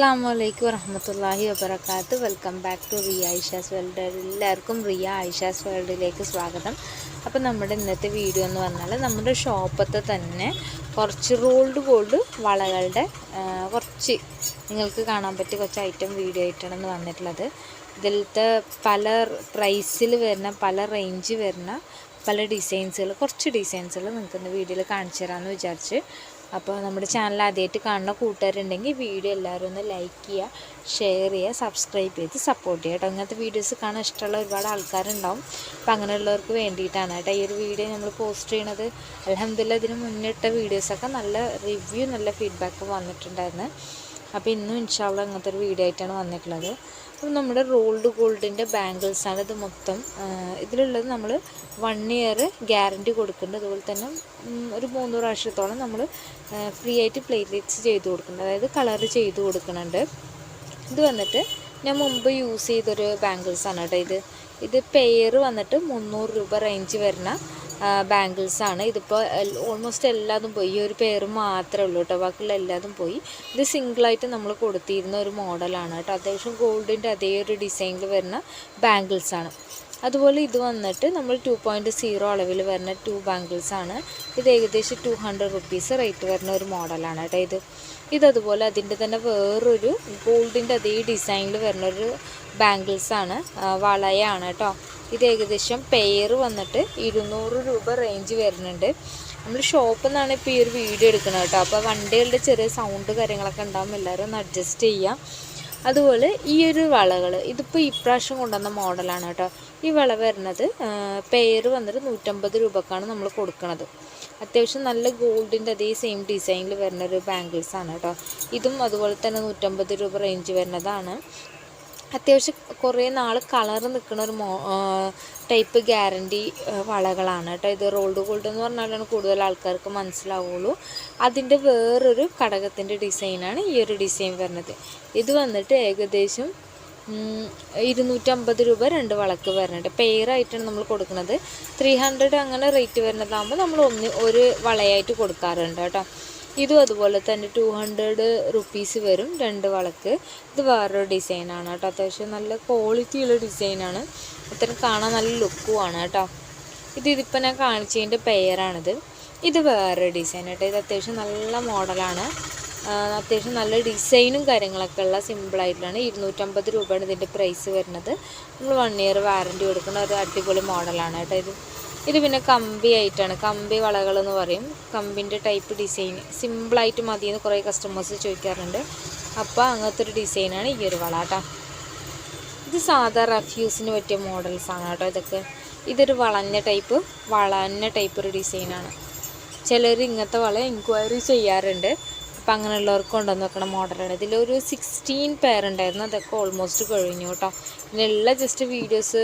അസ്സാം വലൈക്കും വറഹമത്തല്ലാഹി വബർക്കാത്ത് welcome back to Riya Aisha's world. എല്ലാവർക്കും റിയ ഐഷാസ് വേൾഡിലേക്ക് സ്വാഗതം. അപ്പോൾ നമ്മുടെ ഇന്നത്തെ വീഡിയോ എന്ന് പറഞ്ഞാൽ നമ്മുടെ ഷോപ്പത്തെ തന്നെ കുറച്ച് റോൾഡ് ഗോൾഡ് വളകളുടെ കുറച്ച് നിങ്ങൾക്ക് കാണാൻ പറ്റിയ കുറച്ച് ഐറ്റം വീഡിയോ ആയിട്ടാണ് വന്നിട്ടുള്ളത്. ഇതിലത്തെ പല പ്രൈസിൽ വരുന്ന പല റേഞ്ച് വരുന്ന പല ഡിസൈൻസുകൾ കുറച്ച് ഡിസൈൻസുകൾ നിങ്ങൾക്ക് ഇന്ന് വീഡിയോയിൽ കാണിച്ചു തരാമെന്ന് വിചാരിച്ച് അപ്പോൾ നമ്മുടെ ചാനൽ ആദ്യമായിട്ട് കാണുന്ന കൂട്ടുകാരുണ്ടെങ്കിൽ വീഡിയോ എല്ലാവരും ഒന്ന് ലൈക്ക് ചെയ്യുക ഷെയർ ചെയ്യുക സബ്സ്ക്രൈബ് ചെയ്ത് സപ്പോർട്ട് ചെയ്യുക കേട്ടോ. ഇങ്ങനത്തെ വീഡിയോസ് കാണാൻ ഇഷ്ടമുള്ള ഒരുപാട് ആൾക്കാരുണ്ടാവും. അപ്പോൾ അങ്ങനെയുള്ളവർക്ക് വേണ്ടിയിട്ടാണ് കേട്ടോ ഈ ഒരു വീഡിയോ നമ്മൾ പോസ്റ്റ് ചെയ്യണത്. അലഹമില്ല ഇതിന് മുന്നിട്ട വീഡിയോസൊക്കെ നല്ല റിവ്യൂ നല്ല ഫീഡ്ബാക്ക് വന്നിട്ടുണ്ടായിരുന്നു. അപ്പോൾ ഇന്നും ഇൻഷാള്ള അങ്ങനത്തെ ഒരു വീഡിയോ ആയിട്ടാണ് വന്നിട്ടുള്ളത്. അപ്പം നമ്മുടെ റോൾഡ് ഗോൾഡിന്റെ ബാങ്കിൾസാണ് ഇത് മൊത്തം. ഇതിലുള്ളത് നമ്മൾ വൺ ഇയർ ഗ്യാരണ്ടി കൊടുക്കുന്നുണ്ട്. അതുപോലെ തന്നെ ഒരു മൂന്ന് പ്രാവശ്യത്തോളം നമ്മൾ ഫ്രീ ആയിട്ട് പ്ലേറ്റ്ലെറ്റ്സ് ചെയ്ത് കൊടുക്കുന്നുണ്ട്. അതായത് കളർ ചെയ്ത് കൊടുക്കുന്നുണ്ട്. ഇത് വന്നിട്ട് ഞാൻ മുമ്പ് യൂസ് ചെയ്തൊരു ബാങ്കിൾസാണ് കേട്ടോ ഇത്. ഇത് പെയർ വന്നിട്ട് മുന്നൂറ് രൂപ റേഞ്ച് വരുന്ന ബാംഗിൾസ് ആണ് ഇതിപ്പോൾ ഓൾമോസ്റ്റ് എല്ലാതും പോയി. ഈ ഒരു പേര് മാത്രമേ ഉള്ളൂ കേട്ടോ ബാക്കിയുള്ള എല്ലാതും പോയി. ഇത് സിംഗിളായിട്ട് നമ്മൾ കൊടുത്തിരുന്ന ഒരു മോഡലാണ് കേട്ടോ അത്യാവശ്യം ഗോൾഡിന്റെ അതേ ഒരു ഡിസൈനിൽ വരുന്ന ബാംഗിൾസ് ആണ് അതുപോലെ ഇത് വന്നിട്ട് നമ്മൾ ടു പോയിന്റ് സീറോ അളവിൽ വരുന്ന ടു ബാംഗിൾസ് ആണ് ഇത് ഏകദേശം ടു ഹൺഡ്രഡ് റുപ്പീസ് റേറ്റ് വരുന്ന ഒരു മോഡലാണ് കേട്ടോ ഇത്. ഇതതുപോലെ അതിന്റെ തന്നെ വേറൊരു ഗോൾഡിന്റെ അതേ ഡിസൈനിൽ വരുന്ന ഒരു ബാംഗിൾസ് ആണ് വളയാണ് കേട്ടോ ഇത് ഏകദേശം പെയർ വന്നിട്ട് ഇരുന്നൂറ് രൂപ റേഞ്ച് വരുന്നുണ്ട്. നമ്മൾ ഷോപ്പിൽ നിന്നാണ് ഇപ്പോൾ ഈ ഒരു വീഡിയോ എടുക്കുന്നത് കേട്ടോ അപ്പോൾ വണ്ടികളുടെ ചെറിയ സൗണ്ട് കാര്യങ്ങളൊക്കെ ഉണ്ടാകും എല്ലാവരും ഒന്ന് അഡ്ജസ്റ്റ് ചെയ്യാം. അതുപോലെ ഈ ഒരു വളകൾ ഇതിപ്പോൾ ഇപ്രാവശ്യം കൊണ്ടുവന്ന മോഡലാണ് കേട്ടോ ഈ വള വരുന്നത് പെയർ വന്നിട്ട് നൂറ്റമ്പത് രൂപക്കാണ് നമ്മൾ കൊടുക്കുന്നത് അത്യാവശ്യം നല്ല ഗോൾഡിന്റെ അതേ സെയിം ഡിസൈനിൽ വരുന്ന ഒരു ബാംഗിൾസ് ആണ് കേട്ടോ ഇതും അതുപോലെ തന്നെ നൂറ്റമ്പത് രൂപ റേഞ്ച് വരുന്നതാണ്. അത്യാവശ്യം കുറേ നാൾ കളർ നിൽക്കുന്ന ഒരു മോ ടൈപ്പ് ഗ്യാരണ്ടി വളകളാണ് കേട്ടോ. ഇത് റോൾഡ് ഗോൾഡ് എന്ന് പറഞ്ഞാലാണ് കൂടുതൽ ആൾക്കാർക്ക് മനസ്സിലാവുള്ളൂ. അതിന്റെ വേറൊരു ഘടകത്തിന്റെ ഡിസൈനാണ് ഈ ഒരു ഡിസൈൻ വരുന്നത്. ഇത് വന്നിട്ട് ഏകദേശം ഇരുന്നൂറ്റമ്പത് രൂപ രണ്ട് വളക്ക് വരുന്നുണ്ട്. പെയറായിട്ടാണ് നമ്മൾ കൊടുക്കുന്നത്. ത്രീ ഹൺഡ്രഡ് അങ്ങനെ റേറ്റ് വരുന്നതാകുമ്പോൾ നമ്മൾ ഒന്ന് ഒരു വളയായിട്ട് കൊടുക്കാറുണ്ട് കേട്ടോ. ഇതും അതുപോലെ തന്നെ ടു ഹൺഡ്രഡ് റുപ്പീസ് വരും രണ്ട് വളക്ക്. ഇത് വേറൊരു ഡിസൈനാണ് കേട്ടോ. അത്യാവശ്യം നല്ല ക്വാളിറ്റിയുള്ള ഡിസൈനാണ് അത്രയും കാണാൻ നല്ല ലുക്കുമാണ് കേട്ടോ. ഇത് ഇതിപ്പോൾ ഞാൻ കാണിച്ചതിന്റെ പെയറാണിത് ഇത് വേറൊരു ഡിസൈൻ കേട്ടോ. ഇത് അത്യാവശ്യം നല്ല മോഡലാണ് അത്യാവശ്യം നല്ല ഡിസൈനും കാര്യങ്ങളൊക്കെ ഉള്ള സിമ്പിളായിട്ടുള്ളതാണ് ഇരുന്നൂറ്റമ്പത് രൂപയാണ് ഇതിന്റെ പ്രൈസ് വരുന്നത്. നമ്മൾ വൺ ഇയർ വാറന്റി കൊടുക്കുന്ന ഒരു അടിപൊളി മോഡലാണ് കേട്ടോ ഇത്. ഇത് പിന്നെ കമ്പി ആയിട്ടാണ്. കമ്പി വളകൾ എന്ന് പറയും. കമ്പിന്റെ ടൈപ്പ് ഡിസൈൻ സിമ്പിളായിട്ട് മതി എന്ന് കുറേ കസ്റ്റമേഴ്സ് ചോദിക്കാറുണ്ട്. അപ്പോൾ അങ്ങനത്തെ ഒരു ഡിസൈനാണ് ഈ ഒരു വള കേട്ടോ ഇത് സാധാ റഫ്യൂസിന് പറ്റിയ മോഡൽസ് ആണ് കേട്ടോ ഇതൊക്കെ. ഇതൊരു വളഞ്ഞ ടൈപ്പ് വളഞ്ഞ ടൈപ്പ് ഒരു ഡിസൈനാണ് ചിലർ ഇങ്ങനത്തെ വള എൻക്വയറി ചെയ്യാറുണ്ട്. അപ്പം അങ്ങനെയുള്ളവർക്ക് കൊണ്ടുവന്ന് വെക്കണ മോഡലാണ്. ഇതിലൊരു സിക്സ്റ്റീൻ പെയർ ഉണ്ടായിരുന്നു. അതൊക്കെ ഓൾമോസ്റ്റ് കഴിഞ്ഞു കേട്ടോ പിന്നെ ഉള്ള ജസ്റ്റ് വീഡിയോസ്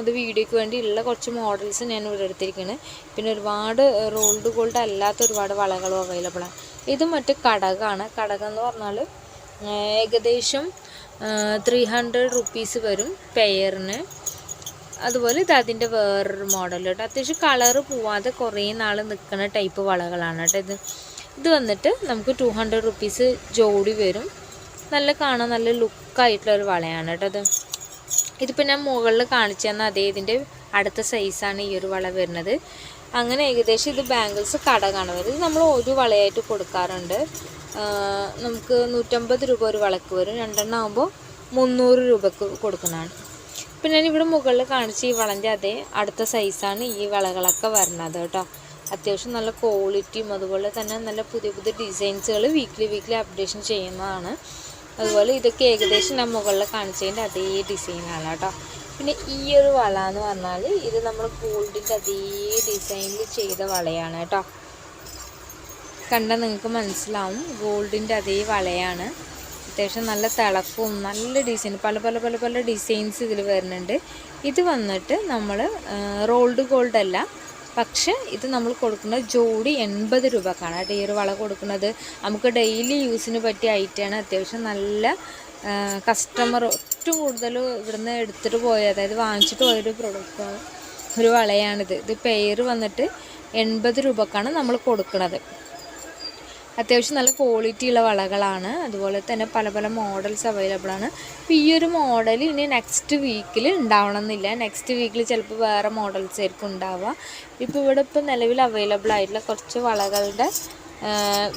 അത് വീഡിയോയ്ക്ക് വേണ്ടി ഉള്ള കുറച്ച് മോഡൽസ് ഞാൻ ഇവിടെ എടുത്തിരിക്കുന്നത് പിന്നെ ഒരുപാട് റോൾഡ് ഗോൾഡ് അല്ലാത്ത ഒരുപാട് വളകളും അവൈലബിൾ ആണ്. ഇത് മറ്റ് കടകാണ്. കടകം എന്ന് പറഞ്ഞാൽ ഏകദേശം ത്രീ ഹൺഡ്രഡ് റുപ്പീസ് വരും പെയറിന് അതുപോലെ ഇത് അതിന്റെ വേറൊരു മോഡൽ കേട്ടോ അത്യാവശ്യം കളറ് പോവാതെ കുറേ നാൾ നിൽക്കുന്ന ടൈപ്പ് വളകളാണ് കേട്ടോ ഇത്. ഇത് വന്നിട്ട് നമുക്ക് ടു ഹൺഡ്രഡ് റുപ്പീസ് ജോഡി വരും. നല്ല കാണാൻ നല്ല ലുക്കായിട്ടുള്ള ഒരു വളയാണ് കേട്ടോ ഇത്. ഇതിപ്പോൾ ഞാൻ മുകളിൽ കാണിച്ചു തന്ന അതേ ഇതിന്റെ അടുത്ത സൈസാണ് ഈ ഒരു വള വരുന്നത്. അങ്ങനെ ഏകദേശം ഇത് ബാംഗിൾസ് കടകാണ് വരുന്നത്. ഇത് നമ്മൾ ഒരു വളയായിട്ട് കൊടുക്കാറുണ്ട്. നമുക്ക് നൂറ്റമ്പത് രൂപ ഒരു വളക്ക് വരും. രണ്ടെണ്ണം ആകുമ്പോൾ മുന്നൂറ് രൂപക്ക് കൊടുക്കുന്നതാണ്. പിന്നെ ഞാനിവിടെ മുകളിൽ കാണിച്ച ഈ വളന്റെ അതേ അടുത്ത സൈസാണ് ഈ വളകളൊക്കെ വരുന്നത് കേട്ടോ. അത്യാവശ്യം നല്ല ക്വാളിറ്റിയും അതുപോലെ തന്നെ നല്ല പുതിയ പുതിയ ഡിസൈൻസുകൾ വീക്ക്ലി വീക്ക്ലി അപ്ഡേഷൻ ചെയ്യുന്നതാണ്. അതുപോലെ ഇതൊക്കെ ഏകദേശം ഞാൻ മുകളിൽ കാണിച്ചതിന്റെ അതേ ഡിസൈനാണ് കേട്ടോ. പിന്നെ ഈ ഒരു വള എന്ന് പറഞ്ഞാൽ ഇത് നമ്മൾ ഗോൾഡിന്റെ അതേ ഡിസൈനിൽ ചെയ്ത വളയാണ് കേട്ടോ. കണ്ടാൽ നിങ്ങൾക്ക് മനസ്സിലാവും. ഗോൾഡിന്റെ അതേ വളയാണ്. അത്യാവശ്യം നല്ല തിളക്കവും നല്ല ഡിസൈൻ പല പല പല പല ഡിസൈൻസ് ഇതിൽ വരുന്നുണ്ട്. ഇത് വന്നിട്ട് നമ്മൾ റോൾഡ് ഗോൾഡല്ല പക്ഷെ ഇത് നമ്മൾ കൊടുക്കുന്നത് ജോഡി എൺപത് രൂപക്കാണ്. കേട്ടോ ഈ ഒരു വള കൊടുക്കുന്നത്. നമുക്ക് ഡെയിലി യൂസിന് പറ്റിയ ഐറ്റമാണ് അത്യാവശ്യം നല്ല കസ്റ്റമർ ഏറ്റവും കൂടുതൽ ഇവിടുന്ന് എടുത്തിട്ട് പോയ അതായത് വാങ്ങിച്ചിട്ട് പോയൊരു പ്രൊഡക്റ്റ് ഒരു വളയാണിത്. ഇത് പേര് വന്നിട്ട് എൺപത് രൂപക്കാണ് നമ്മൾ കൊടുക്കുന്നത്. അത്യാവശ്യം നല്ല ക്വാളിറ്റി ഉള്ള വളകളാണ്. അതുപോലെ തന്നെ പല പല മോഡൽസ് അവൈലബിൾ ആണ്. അപ്പോൾ ഈ ഒരു മോഡൽ ഇനി നെക്സ്റ്റ് വീക്കിൽ ഉണ്ടാവണം എന്നില്ല നെക്സ്റ്റ് വീക്കിൽ ചിലപ്പോൾ വേറെ മോഡൽസ് ആയിരിക്കും ഉണ്ടാവുക ഇപ്പോൾ ഇവിടെ ഇപ്പോൾ നിലവിൽ അവൈലബിൾ ആയിട്ടുള്ള കുറച്ച് വളകളുടെ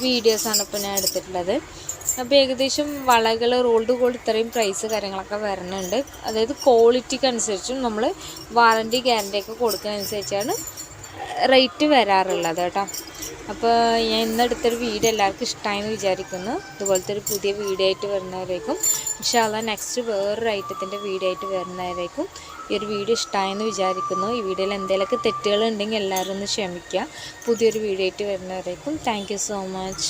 വീഡിയോസാണ് ഇപ്പോൾ ഞാൻ എടുത്തിട്ടുള്ളത്. അപ്പോൾ ഏകദേശം വളകൾ റോൾഡ് ഗോൾഡ് ഇത്രയും പ്രൈസ് കാര്യങ്ങളൊക്കെ വരുന്നുണ്ട് അതായത് ക്വാളിറ്റിക്ക് അനുസരിച്ചും നമ്മൾ വാറന്റി ഗ്യാരണ്ടി ഒക്കെ കൊടുക്കുന്നതനുസരിച്ചാണ് റേറ്റ് വരാറുള്ളത് കേട്ടോ. അപ്പോൾ ഞാൻ ഇന്നെടുത്തൊരു വീഡിയോ എല്ലാവർക്കും ഇഷ്ടമായെന്ന് വിചാരിക്കുന്നു. ഇതുപോലത്തെ ഒരു പുതിയ വീഡിയോ ആയിട്ട് വരുന്നവരേക്കും ഇൻഷാല്ല നെക്സ്റ്റ് വേറൊരു ഐറ്റത്തിന്റെ വീഡിയോ ആയിട്ട് വരുന്നവരേക്കും ഈ ഒരു വീഡിയോ ഇഷ്ടമായെന്ന് വിചാരിക്കുന്നു. ഈ വീഡിയോയിൽ എന്തെങ്കിലുമൊക്കെ തെറ്റുകളുണ്ടെങ്കിൽ എല്ലാവരും ഒന്ന് ക്ഷമിക്കുക. പുതിയൊരു വീഡിയോ ആയിട്ട് വരുന്നവരേക്കും താങ്ക് സോ മച്ച്